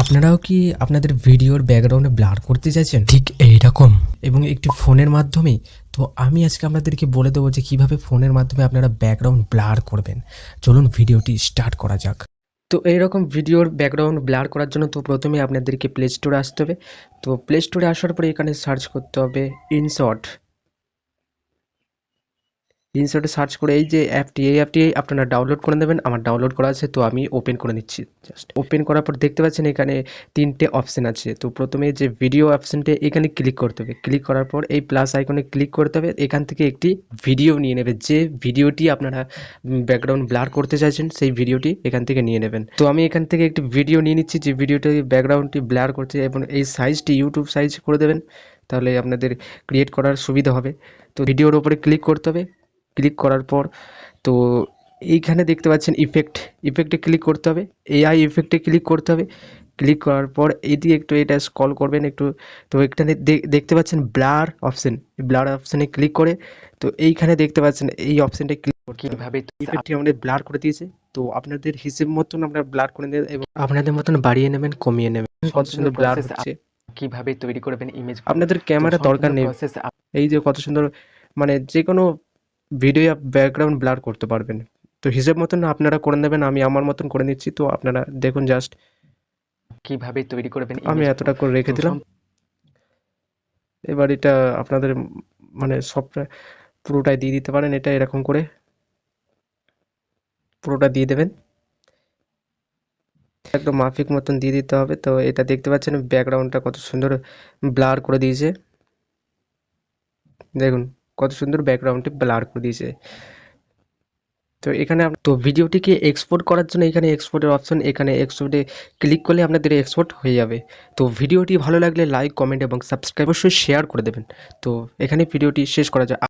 আপনারাও কি আপনাদের ভিডিওর ব্যাকগ্রাউন্ডে ব্লার করতে চাইছেন? ঠিক এইরকম। এবং একটি ফোনের মাধ্যমে? তো আমি আজকে আপনাদেরকে বলে দেবো যে কীভাবে ফোনের মাধ্যমে আপনারা ব্যাকগ্রাউন্ড ব্লার করবেন। চলুন ভিডিওটি স্টার্ট করা যাক। তো এইরকম ভিডিওর ব্যাকগ্রাউন্ড ব্লার করার জন্য তো প্রথমে আপনাদেরকে প্লে স্টোরে আসতে হবে। তো প্লে স্টোরে আসার পরে এখানে সার্চ করতে হবে ইনশর্ট ইনশর্টে সার্চ করে এই যে অ্যাপটি এই অ্যাপটি আপনারা ডাউনলোড করে নেবেন, আমার ডাউনলোড করা আছে, তো আমি ওপেন করে নিচ্ছি। জাস্ট ওপেন করার পর দেখতে পাচ্ছেন এখানে তিনটে অপশান আছে। তো প্রথমে যে ভিডিও অপশনটা এখানে ক্লিক করতে হবে। ক্লিক করার পর এই প্লাস আইকনে ক্লিক করতে হবে। এখান থেকে একটি ভিডিও নিয়ে নেবে। যে ভিডিওটি আপনারা ব্যাকগ্রাউন্ড ব্লার করতে চাইছেন, সেই ভিডিওটি এখান থেকে নিয়ে নেবেন। তো আমি এখান থেকে একটি ভিডিও নিয়ে নিচ্ছি, যে ভিডিওটি ব্যাকগ্রাউন্ডটি ব্লার করছে এবং এই সাইজটি ইউটিউব সাইজ করে দেবেন। তাহলে আপনাদের ক্রিয়েট করার সুবিধা হবে। তো ভিডিওর উপরে ক্লিক করতে হবে। ক্লিক করার পর তো এইখানে দেখতে পাচ্ছেন ইফেক্ট ইফেক্টে ক্লিক করতে হবে এআই ইফেক্টে ক্লিক করতে হবে ক্লিক করার পর এদিকে একটু এটা স্ক্রল করবেন একটু তো এখানে দেখতে পাচ্ছেন ব্লার অপশন ব্লার অপশানে ক্লিক করে তো এইখানে দেখতে পাচ্ছেন এই অপশানটা ক্লিক কীভাবে ইফেক্টটি আমাদের ব্লার করে দিয়েছে তো আপনাদের হিসেব মতন আমরা ব্লার করে নেবেন এবং আপনাদের মতন বাড়িয়ে নেবেন কমিয়ে নেবেন। কত সুন্দর ব্লার হচ্ছে। কীভাবে তৈরি করবেন ইমেজ আপনাদের ক্যামেরা দরকার নেই। এই যে কত সুন্দর মানে যে কোনো ভিডিও ব্যাকগ্রাউন্ড ব্লার করতে পারবেন। তো হিসেব মতন আপনারা করে নেবেন আমি আমার মতন করে নিচ্ছি। তো আপনারা দেখুন জাস্ট কীভাবে তৈরি করবেন আমি এতটা করে রেখে দিলাম। এবার এটা আপনাদের মানে সবটা পুরোটাই দিয়ে দিতে পারেন এটা এরকম করে। পুরোটা দিয়ে দেবেন। একদম মাফিক মতন দিয়ে দিতে হবে। তো এটা দেখতে পাচ্ছেন ব্যাকগ্রাউন্ডটা কত সুন্দর ব্লার করে দিয়েছে। দেখুন। কত সুন্দর ব্যাকগ্রাউন্ডটি ব্লার করে দিয়েছে। তো এখানে তো ভিডিওটিকে এক্সপোর্ট করার জন্য এখানে এক্সপোর্টের অপশন এখানে এক্সপোর্টে ক্লিক করলে আপনাদের এক্সপোর্ট হয়ে যাবে। তো ভিডিওটি ভালো লাগলে লাইক কমেন্ট এবং সাবস্ক্রাইব অবশ্যই শেয়ার করে দেবেন। তো এখানে ভিডিওটি শেষ করা যায়